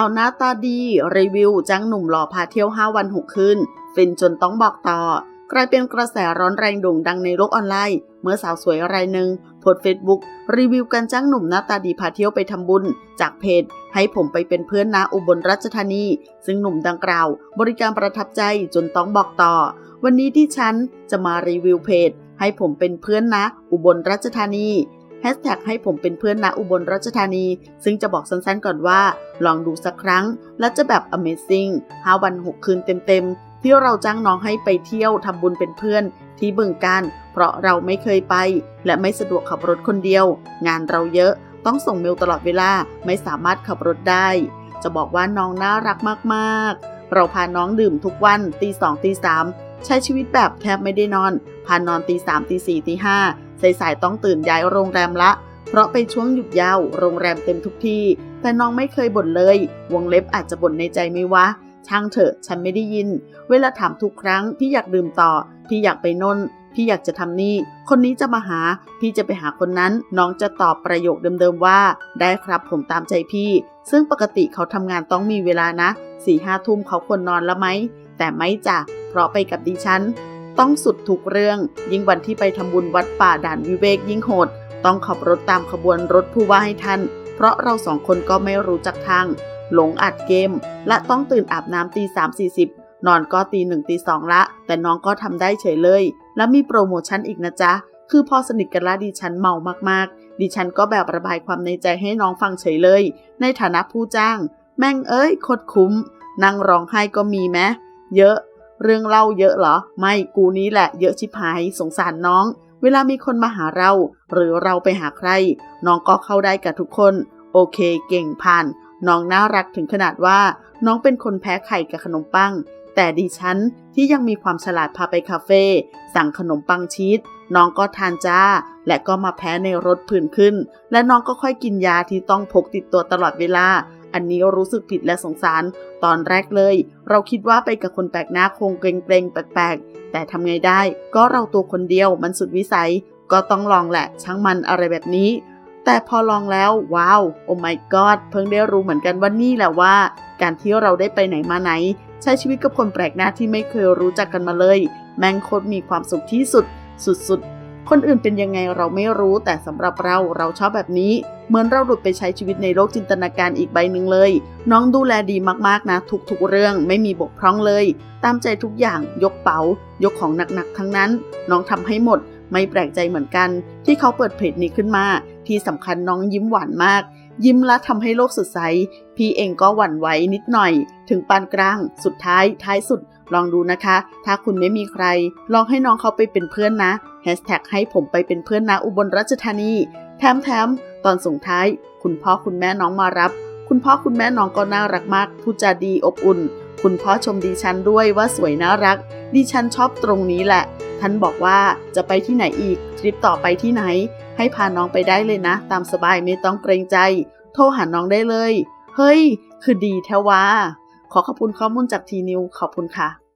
าวหน้าตาดีรีวิวจ้างหนุ่มหล่อพาเที่ยว 5 วัน 6 คืน ฟินจนต้องบอกต่อ กลายเป็นกระแสร้อนแรงโด่งดังในโลกออนไลน์ เมื่อสาวสวยรายหนึ่งโพสเฟซบุ๊กรีวิวการจ้างหนุ่มหน้าตาดีพาเที่ยวไปทำบุญ จากเพจ ให้ผมไปเป็นเพื่อนนาอุบลราชธานี ซึ่งหนุ่มดังกล่าว บริการประทับใจจนต้องบอกต่อ วันนี้ที่ฉันจะมารีวิวเพจ ให้ผมเป็นเพื่อนนะอุบลราชธานี แฮชแท็กให้ผมเป็นเพื่อนนะอุบลราชธานี ซึ่งจะบอกสั้นๆก่อนว่า ลองดูสักครั้ง และจะแบบ Amazing 5 วัน 6 คืนเต็มๆ ที่เราจ้างน้องให้ไปเที่ยวทำบุญเป็นเพื่อน ที่บึงการเพราะเราไม่เคยไป และไม่สะดวกขับรถคนเดียว งานเราเยอะ ต้องส่งเมลตลอดเวลาไม่สามารถขับรถได้ จะบอกว่าน้องน่ารักมากๆ เราพาน้องดื่มทุกวันตีสองตีสาม ใช้ชีวิตแบบแทบไม่ได้นอน พานอนตีสามตีสี่ตีห้าสายๆต้องตื่นย้ายโรงแรมละ เพราะเป็นช่วงหยุดยาวโรงแรมเต็มทุกที่ แต่น้องไม่เคยบ่นเลย วงเล็บอาจจะบ่นในใจไม่วะ ช่างเถอะ ฉันไม่ได้ยิน เวลาถามทุกครั้งพี่อยากดื่มต่อ พี่อยากไปนนพี่อยากจะทำนี่ คนนี้จะมาหา พี่จะไปหาคนนั้น น้องจะตอบประโยคเดิมๆว่า ได้ครับผมตามใจพี่ ซึ่งปกติเขาทำงานต้องมีเวลานะสี่ห้าทุ่มเขาควรนอนแล้วไหม แต่ไม่จ้ะ ราะไปกับดิฉัน ต้องสุดทุกเรื่อง ยิ่งวันที่ไปทำบุญวัดป่าด่านวิเวกยิ่งโหด ต้องขับรถตามขบวนรถผู้ว่าให้ทัน เพราะเราสองคนก็ไม่รู้จักทาง หลงอัดเกม และต้องตื่นอาบน้ำตีสามสี่สิบนอนก็ตีหนึ่งตีสองละ แต่น้องก็ทำได้เฉยเลย และมีโปรโมชั่นอีกนะจ๊ะ คือพอสนิทกันละดิฉันเมามากๆ ดิฉันก็แบบระบายความในใจให้น้องฟังเฉยเลย ในฐานะผู้จ้าง แม่งเอ้ยโคตรคุ้ม นั่งร้องไห้ก็มีไหมเยอะ เรื่องเล่าเยอะเหรอ ไม่กูนี้แหละเยอะชิบหายสงสารน้อง เวลามีคนมาหาเรา หรือเราไปหาใคร น้องก็เข้าได้กับทุกคน โอเคเก่งผ่าน น้องน่ารักถึงขนาดว่า น้องเป็นคนแพ้ไข่กับขนมปัง แต่ดิฉันที่ยังมีความฉลาดพาไปคาเฟ่สั่งขนมปังชีสน้องก็ทานจ้า และก็มาแพ้ในรถผื่นขึ้น และน้องก็ค่อยกินยาที่ต้องพกติดตัวตลอดเวลา อันนี้รู้สึกผิดและสงสาร ตอนแรกเลย เราคิดว่าไปกับคนแปลกหน้าคงเกรงๆแปลกๆ แต่ทำไงได้ ก็เราตัวคนเดียวมันสุดวิสัย ก็ต้องลองแหละ ช่างมันอะไรแบบนี้ แต่พอลองแล้วว้าวโอ้ my god เพิ่งได้รู้เหมือนกันว่านี่แหละว่า การที่เราได้ไปไหนมาไหน ใช้ชีวิตกับคนแปลกหน้าที่ไม่เคยรู้จักกันมาเลย แม่งโคตรมีความสุขที่สุด สุดๆ คนอื่นเป็นยังไงเราไม่รู้ แต่สำหรับเราเราชอบแบบนี้ เหมือนเราหลุดไปใช้ชีวิตในโลกจินตนาการอีกใบหนึ่งเลย น้องดูแลดีมากๆนะ ทุกๆเรื่องไม่มีบกพร่องเลย ตามใจทุกอย่างยกเป๋า ยกของหนักๆทั้งนั้น น้องทำให้หมด ไม่แปลกใจเหมือนกัน ที่เขาเปิดเพจนี้ขึ้นมา ที่สำคัญน้องยิ้มหวานมาก ยิ้มและทำให้โลกสดใส พี่เองก็หวั่นไหวนิดหน่อย ถึงปานกลาง สุดท้าย ท้ายสุด ลองดูนะคะ ถ้าคุณไม่มีใคร ลองให้น้องเขาไปเป็นเพื่อนนะแฮชแท็กให้ผมไปเป็นเพื่อนนะอุบลราชธานี แถมแถมตอนส่งท้าย คุณพ่อคุณแม่น้องมารับ คุณพ่อคุณแม่น้องก็น่ารักมากพูดจาดีอบอุ่น คุณพ่อชมดิฉันด้วยว่าสวยน่ารัก ดิฉันชอบตรงนี้แหละ ท่านบอกว่าจะไปที่ไหนอีกทริปต่อไปที่ไหน ให้พาน้องไปได้เลยนะ ตามสบายไม่ต้องเกรงใจ โทรหาน้องได้เลย เฮ้ย คือดีแท้ว่า ขอขอบคุณข้อมูลจากทีนิวขอบคุณค่ะ